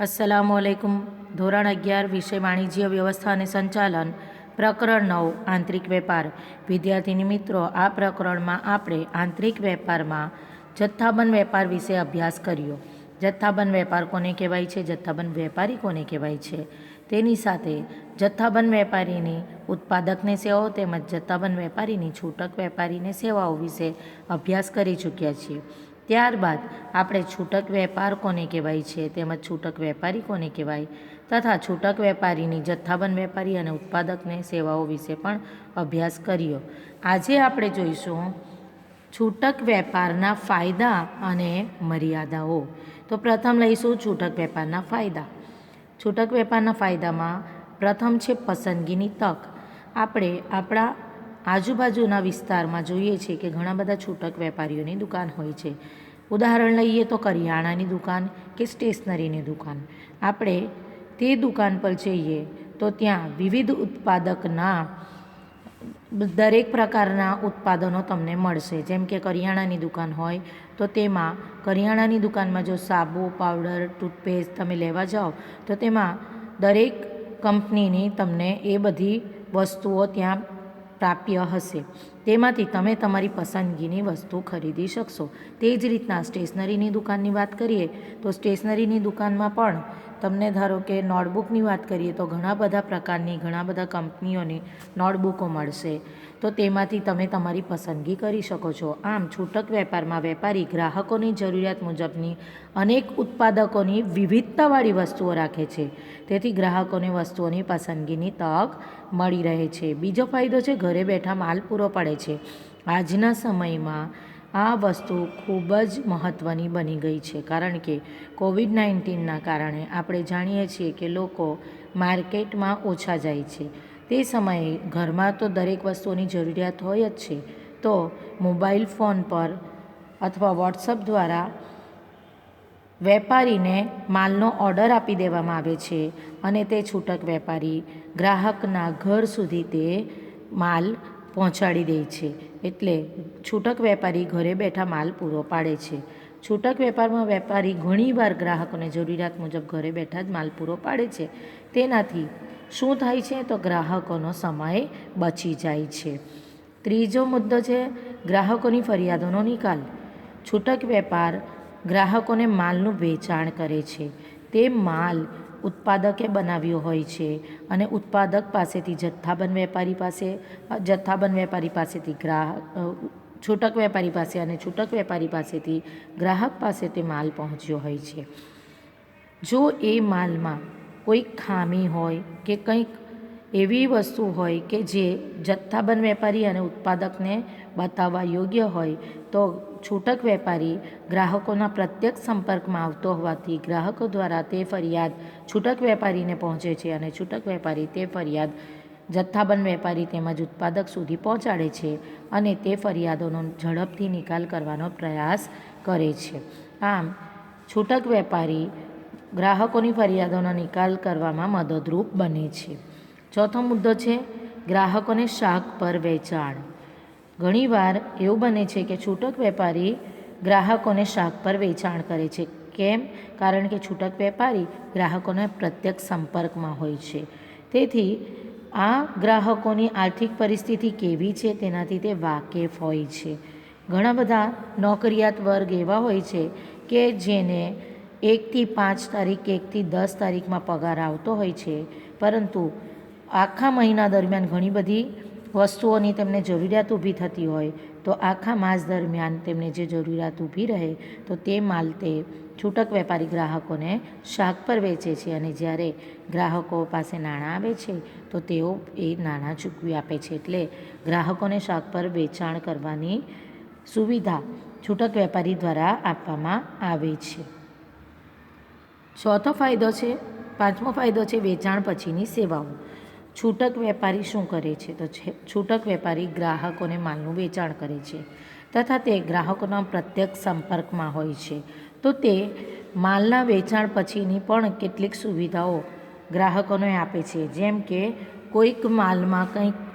અસલામ વાલેકુમ ધોરણ અગિયાર, વિષય વાણિજ્ય વ્યવસ્થા અને સંચાલન, પ્રકરણ નવ, આંતરિક વેપાર. વિદ્યાર્થીની મિત્રો, આ પ્રકરણમાં આપણે આંતરિક વેપારમાં જથ્થાબંધ વેપાર વિશે અભ્યાસ કર્યો. જથ્થાબંધ વેપાર કોને કહેવાય છે? જથ્થાબંધ વેપારી કોને કહેવાય છે? તેની સાથે જથ્થાબંધ વેપારીની ઉત્પાદકને સેવાઓ તેમજ જથ્થાબંધ વેપારીની છૂટક વેપારીને સેવાઓ વિશે અભ્યાસ કરી ચૂક્યા છીએ. ત્યારબાદ આપણે છૂટક વેપાર કોને કહેવાય છે? તેમજ છૂટક વેપારી કોને કહેવાય? તથા છૂટક વેપારીની, જથ્થાબંધ વેપારી અને ઉત્પાદકને સેવાઓ વિશે પણ અભ્યાસ કર્યો. આજે આપણે જોઈશું છૂટક વેપારના ફાયદા અને મર્યાદાઓ. તો પ્રથમ લઈશું છૂટક વેપારના ફાયદા. છૂટક વેપારના ફાયદામાં પ્રથમ છે પસંદગીની તક. આપણે આપણા આજુબાજુના વિસ્તારમાં જોઈએ છીએ કે ઘણા બધા છૂટક વેપારીઓની દુકાન હોય છે. ઉદાહરણ લઈએ તો કરિયાણાની દુકાન કે સ્ટેશનરીની દુકાન. આપણે તે દુકાન પર જઈએ તો ત્યાં વિવિધ ઉત્પાદકના દરેક પ્રકારના ઉત્પાદનો તમને મળશે. જેમ કે કરિયાણાની દુકાન હોય તો તેમાં કરિયાણાની દુકાનમાં જો સાબુ, પાવડર, ટૂથપેસ્ટ તમે લેવા જાઓ, તો તેમાં દરેક કંપનીની તમને એ બધી વસ્તુઓ ત્યાં પ્રાપ્ય હશે. તેમાંથી તમે તમારી પસંદગીની વસ્તુ ખરીદી શકશો. તે જ રીતના સ્ટેશનરીની દુકાનની વાત કરીએ, તો સ્ટેશનરીની દુકાનમાં પણ તમને ધારો કે નોટબુકની વાત કરીએ તો ઘણા બધા પ્રકારની, ઘણા બધા કંપનીઓની નોટબુકો મળશે. તો તેમાંથી તમે તમારી પસંદગી કરી શકો છો. આમ, છૂટક વેપારમાં વેપારી ગ્રાહકોની જરૂરિયાત મુજબની અનેક ઉત્પાદકોની વિવિધતાવાળી વસ્તુઓ રાખે છે. તેથી ગ્રાહકોને વસ્તુઓની પસંદગીની તક મળી રહે છે. બીજો ફાયદો છે, ઘરે બેઠા માલ પૂરો પડે છે. આજના સમયમાં આ વસ્તુ ખૂબ જ મહત્ત્વની બની ગઈ છે, કારણ કે કોવિડ નાઇન્ટીનના કારણે આપણે જાણીએ છીએ કે લોકો માર્કેટમાં ઓછા જાય છે. તે સમયે ઘરમાં તો દરેક વસ્તુઓની જરૂરિયાત હોય જ છે. તો મોબાઈલ ફોન પર અથવા વોટ્સઅપ દ્વારા વેપારીને માલનો ઓર્ડર આપી દેવામાં આવે છે અને તે છૂટક વેપારી ગ્રાહકના ઘર સુધી તે માલ પહોંચાડી દે છે. એટલે છૂટક વેપારી ઘરે બેઠા માલ પૂરો પાડે છે. છૂટક વેપારમાં વેપારી ઘણીવાર ગ્રાહકોને જરૂરિયાત મુજબ ઘરે બેઠા જ માલ પૂરો પાડે છે. તેનાથી શું થાય છે તો ગ્રાહકોનો સમય બચી જાય છે. ત્રીજો મુદ્દો છે ગ્રાહકોની ફરિયાદોનો નિકાલ. છૂટક વેપાર ગ્રાહકોને માલનું વેચાણ કરે છે. તે માલ ઉત્પાદકે બનાવ્યો હોય છે અને ઉત્પાદક પાસેથી જથ્થાબંધ વેપારી પાસે, જથ્થાબંધ વેપારી પાસેથી ગ્રાહક છૂટક વેપારી પાસે અને છૂટક વેપારી પાસેથી ગ્રાહક પાસે તે માલ પહોંચ્યો હોય છે. જો એ માલમાં કોઈ ખામી હોય કે કંઈક એવી વસ્તુ હોય કે જે જથ્થાબંધ વેપારી અને ઉત્પાદકને બતાવવા યોગ્ય હોય, તો છૂટક વેપારી ગ્રાહકોના પ્રત્યક્ષ સંપર્કમાં આવતો હોવાથી ગ્રાહકો દ્વારા તે ફરિયાદ છૂટક વેપારીને પહોંચે છે અને છૂટક વેપારી તે ફરિયાદ જથ્થાબંધ વેપારી તેમજ ઉત્પાદક સુધી પહોંચાડે છે અને તે ફરિયાદોનો ઝડપથી નિકાલ કરવાનો પ્રયાસ કરે છે. આમ, છૂટક વેપારી ગ્રાહકોની ફરિયાદોનો નિકાલ કરવામાં મદદરૂપ બને છે. ચોથો મુદ્દો છે, ગ્રાહકોને શાક પર વેચાણ. ઘણીવાર એવું બને છે કે છૂટક વેપારી ગ્રાહકોને શાક પર વેચાણ કરે છે. કેમ? કારણ કે છૂટક વેપારી ગ્રાહકોના પ્રત્યક્ષ સંપર્કમાં હોય છે. તેથી, આ ગ્રાહકોની આર્થિક પરિસ્થિતિ કેવી છે તેનાથી તે વાકેફ હોય છે. ઘણા બધા નોકરિયાત વર્ગ એવા હોય છે કે જેને એકથી પાંચ તારીખ એકથી દસ તારીખમાં પગાર આવતો હોય છે. પરંતુ આખા મહિના દરમિયાન ઘણી બધી વસ્તુઓની તેમને જરૂરિયાત ઊભી થતી હોય, તો આખા માસ દરમિયાન તેમને જે જરૂરિયાત ઊભી રહે, તો તે માલ તે છૂટક વેપારી ગ્રાહકોને શાક પર વેચે છે. અને જ્યારે ગ્રાહકો પાસે નાણાં આવે છે, તો તેઓ એ નાણાં ચૂકવી આપે છે. એટલે ગ્રાહકોને શાક પર વેચાણ કરવાની સુવિધા છૂટક વેપારી દ્વારા આપવામાં આવે છે. ચોથો ફાયદો છે, પાંચમો ફાયદો છે વેચાણ પછીની સેવાઓ. છૂટક વેપારી શું કરે છે? તો છૂટક વેપારી ગ્રાહકોને માલનું વેચાણ કરે છે તથા તે ગ્રાહકોના પ્રત્યક્ષ સંપર્કમાં હોય છે. તો તે માલના વેચાણ પછીની પણ કેટલીક સુવિધાઓ ગ્રાહકોને આપે છે. જેમ કે કોઈક માલમાં કંઈક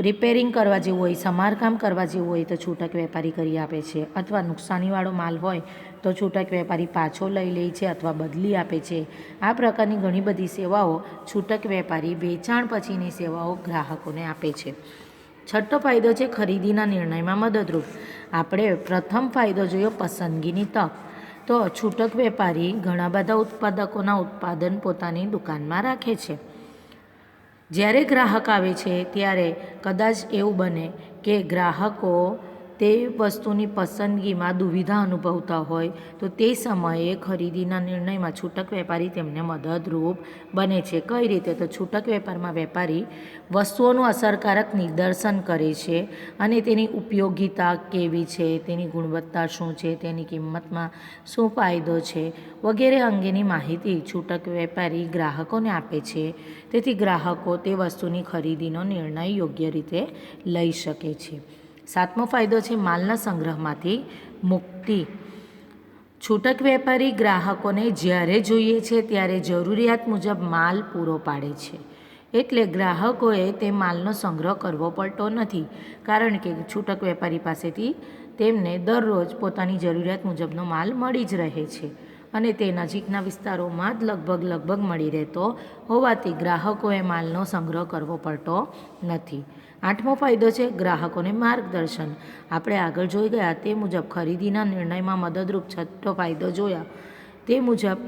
રિપેરિંગ કરવા જેવું હોય, સમારકામ કરવા જેવું હોય તો છૂટક વેપારી કરી આપે છે. અથવા નુકસાનીવાળો માલ હોય તો છૂટક વેપારી પાછો લઈ લે છે અથવા બદલી આપે છે. આ પ્રકારની ઘણી બધી સેવાઓ છૂટક વેપારી વેચાણ પછીની સેવાઓ ગ્રાહકોને આપે છે. છઠ્ઠો ફાયદો છે ખરીદીના નિર્ણયમાં મદદરૂપ. આપણે પ્રથમ ફાયદો જોયો પસંદગીની તક. તો છૂટક વેપારી ઘણા બધા ઉત્પાદકોના ઉત્પાદન પોતાની દુકાનમાં રાખે છે. જ્યારે ગ્રાહક આવે છે ત્યારે કદાચ એવું બને કે ગ્રાહકો તે વસ્તુની પસંદગીમાં દુવિધા અનુભવતા હોય તો તે સમયે ખરીદીના નિર્ણયમાં છૂટક વેપારી તેમને મદદરૂપ બને છે. કઈ રીતે? તો છૂટક વેપારમાં વેપારી વસ્તુઓનું અસરકારક નિદર્શન કરે છે અને તેની ઉપયોગિતા કેવી છે, તેની ગુણવત્તા શું છે, તેની કિંમતમાં શું ફાયદો છે વગેરે અંગેની માહિતી છૂટક વેપારી ગ્રાહકોને આપે છે. તેથી ગ્રાહકો તે વસ્તુની ખરીદીનો નિર્ણય યોગ્ય રીતે લઈ શકે છે. સાતમો ફાયદો છે માલના સંગ્રહમાંથી મુક્તિ. છૂટક વેપારી ગ્રાહકોને જ્યારે જોઈએ છે ત્યારે જરૂરિયાત મુજબ માલ પૂરો પાડે છે. એટલે ગ્રાહકોએ તે માલનો સંગ્રહ કરવો પડતો નથી. કારણ કે છૂટક વેપારી પાસેથી તેમને દરરોજ પોતાની જરૂરિયાત મુજબનો માલ મળી જ રહે છે. અને તે નજીકના વિસ્તારોમાં જ લગભગ લગભગ મળી રહેતો, હોવાથી ગ્રાહકોએ માલનો સંગ્રહ કરવો પડતો નથી. આઠમો ફાયદો છે ગ્રાહકોને માર્ગદર્શન. આપણે આગળ જોઈ ગયા તે મુજબ ખરીદીના નિર્ણયમાં મદદરૂપ છઠ્ઠો ફાયદો જોયા. તે મુજબ,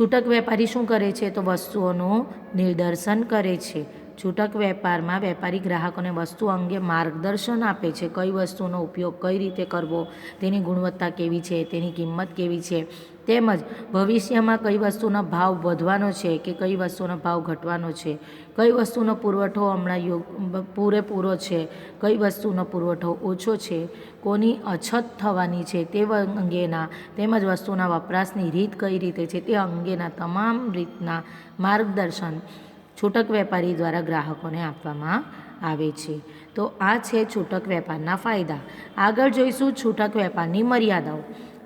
છૂટક વેપારી શું કરે છે તો વસ્તુઓનું નિદર્શન કરે છે. છૂટક વેપારમાં વેપારી ગ્રાહકોને વસ્તુ અંગે માર્ગદર્શન આપે છે. કઈ વસ્તુનો ઉપયોગ કઈ રીતે કરવો, તેની ગુણવત્તા કેવી છે, તેની કિંમત કેવી છે, તેમજ ભવિષ્યમાં કઈ વસ્તુનો ભાવ વધવાનો છે કે કઈ વસ્તુનો ભાવ ઘટવાનો છે, કઈ વસ્તુનો પુરવઠો હમણાં યોગ પૂરેપૂરો છે, કઈ વસ્તુનો પુરવઠો ઓછો છે, કોની અછત થવાની છે તે અંગેના તેમજ વસ્તુના વપરાશની રીત કઈ રીતે છે તે અંગેના તમામ રીતના માર્ગદર્શન છૂટક વેપારી દ્વારા ગ્રાહકોને આપવામાં આવે છે. તો આ છે છૂટક વેપારના ફાયદા. આગળ જોઈશું છૂટક વેપારની મર્યાદાઓ.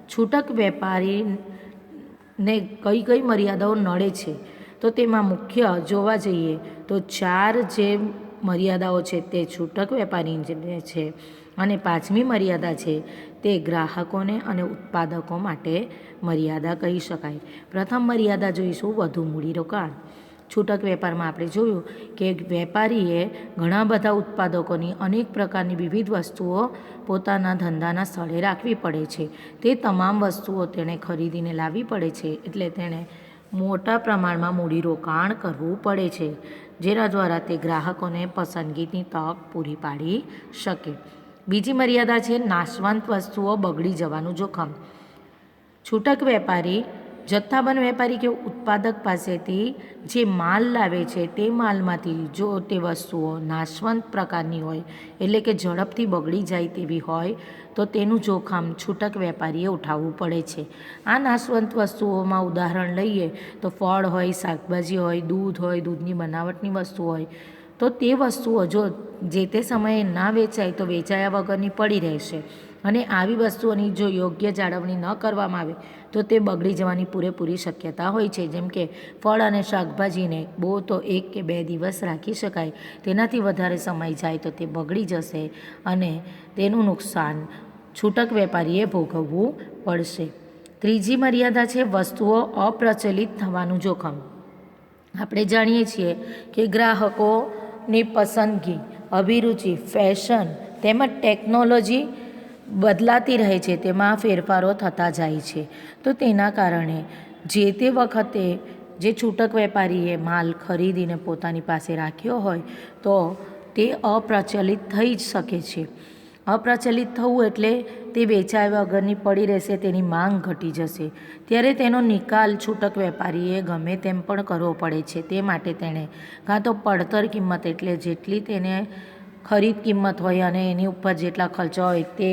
છૂટક વેપારીને કઈ કઈ મર્યાદાઓ નડે છે? તો તેમાં મુખ્ય જોવા જઈએ તો ચાર જે મર્યાદાઓ છે તે છૂટક વેપારી છે અને પાંચમી મર્યાદા છે તે ગ્રાહકોને અને ઉત્પાદકો માટે મર્યાદા કહી શકાય. પ્રથમ મર્યાદા જોઈશું વધુ મૂડીરોકાણ. છૂટક વેપારમાં આપણે જોયું કે વેપારીએ ઘણા બધા ઉત્પાદકોની અનેક પ્રકારની વિવિધ વસ્તુઓ પોતાના ધંધાના સ્થળે રાખવી પડે છે. તે તમામ વસ્તુઓ તેણે ખરીદીને લાવવી પડે છે એટલે તેણે મોટા પ્રમાણમાં મૂડીરોકાણ કરવું પડે છે, જેના દ્વારા તે ગ્રાહકોને પસંદગીની તક પૂરી પાડી શકે. બીજી મર્યાદા છે નાશવંત વસ્તુઓ બગડી જવાનું જોખમ. છૂટક વેપારી જથ્થાબંધ વેપારી કે ઉત્પાદક પાસેથી જે માલ લાવે છે તે માલમાંથી જો તે વસ્તુઓ નાશવંત પ્રકારની હોય, એટલે કે ઝડપથી બગડી જાય તેવી હોય, તો તેનું જોખમ છૂટક વેપારીએ ઉઠાવવું પડે છે. આ નાશવંત વસ્તુઓમાં ઉદાહરણ લઈએ, તો ફળ હોય, શાકભાજી હોય, દૂધ હોય, દૂધની બનાવટની વસ્તુ હોય, તો તે વસ્તુઓ જો જે તે સમયે ના વેચાય તો વેચાયા વગરની પડી રહેશે. અને આવી વસ્તુઓની જો યોગ્ય જાળવણી ન કરવામાં આવે, તો તે બગડી જવાની પૂરેપૂરી શક્યતા હોય છે. જેમ કે ફળ અને શાકભાજીને બહુ તો એક કે બે દિવસ રાખી શકાય. તેનાથી વધારે સમય જાય તો તે બગડી જશે અને તેનું નુકસાન છૂટક વેપારીએ ભોગવવું પડશે. ત્રીજી મર્યાદા છે વસ્તુઓ અપ્રચલિત થવાનું જોખમ. આપણે જાણીએ છીએ કે ગ્રાહકોની પસંદગી, અભિરુચિ, ફેશન તેમજ ટેકનોલોજી બદલાતી રહે છે, તેમાં ફેરફારો થતા જાય છે. તો તેના કારણે જે તે વખતે જે છૂટક વેપારીએ માલ ખરીદીને પોતાની પાસે રાખ્યો હોય, તો તે અપ્રચલિત થઈ જ શકે છે. અપ્રચલિત થવું એટલે તે વેચાય વગરની પડી રહેશે, તેની માંગ ઘટી જશે. ત્યારે તેનો નિકાલ છૂટક વેપારીએ ગમે તેમ પણ કરવો પડે છે, તે માટે તેણે કાં તો પડતર કિંમત એટલે જેટલી તેને ખરીદ કિંમત હોય અને એની ઉપર જેટલા ખર્ચા હોય તે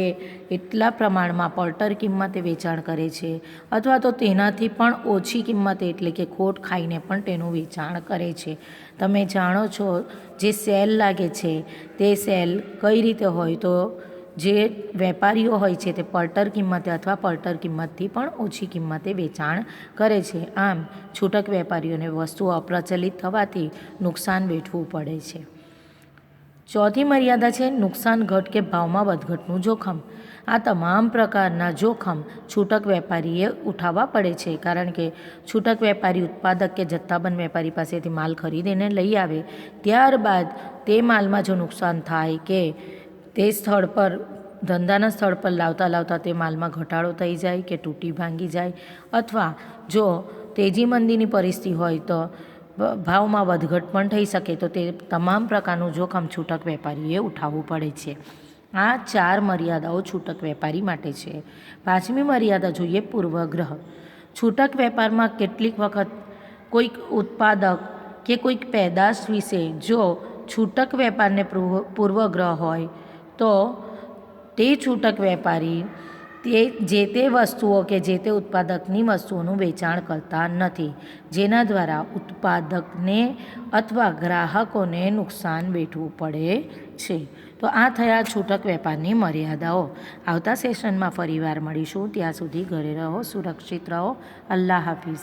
એટલા પ્રમાણમાં પડતર કિંમતે વેચાણ કરે છે. અથવા તો તેનાથી પણ ઓછી કિંમતે એટલે કે ખોટ ખાઈને પણ તેનું વેચાણ કરે છે. તમે જાણો છો જે સેલ લાગે છે, તે સેલ કઈ રીતે હોય તો જે વેપારીઓ હોય છે તે પડતર કિંમતે અથવા પડતર કિંમતથી પણ ઓછી કિંમતે વેચાણ કરે છે. આમ, છૂટક વેપારીઓને વસ્તુઓ અપ્રચલિત થવાથી નુકસાન વેઠવું પડે છે. ચોથી મર્યાદા છે નુકસાન ઘટ કે ભાવમાં વધઘટનું જોખમ. આ તમામ પ્રકારના જોખમ છૂટક વેપારીએ ઉઠાવવા પડે છે, કારણ કે છૂટક વેપારી ઉત્પાદક કે જથ્થાબંધ વેપારી પાસેથી માલ ખરીદીને લઈ આવે ત્યારબાદ તે માલમાં જો નુકસાન થાય કે તે સ્થળ પર, ધંધાના સ્થળ પર લાવતા લાવતા તે માલમાં ઘટાડો થઈ જાય કે તૂટી ભાંગી જાય અથવા જો તેજી મંદીની પરિસ્થિતિ હોય તો ભાવમાં વધઘટ પણ થઈ શકે તો તે તમામ પ્રકારનું જોખમ છૂટક વેપારીએ ઉઠાવવું પડે છે. આ ચાર મર્યાદાઓ છૂટક વેપારી માટે છે. પાંચમી મર્યાદા જોઈએ પૂર્વગ્રહ. છૂટક વેપારમાં કેટલીક વખત કોઈક ઉત્પાદક કે કોઈક પેદાશ વિશે જો છૂટક વેપારને પૂર્વગ્રહ હોય તો તે છૂટક વેપારી તે જે તે વસ્તુઓ કે જે તે ઉત્પાદકની વસ્તુઓનું વેચાણ કરતા નથી, જેના દ્વારા ઉત્પાદકને અથવા ગ્રાહકોને નુકસાન વેઠવું પડે છે. તો આ થયા છૂટક વેપારની મર્યાદાઓ. આવતા સેશનમાં ફરીવાર મળીશું. ત્યાં સુધી ઘરે રહો, સુરક્ષિત રહો. અલ્લાહ હાફિઝ.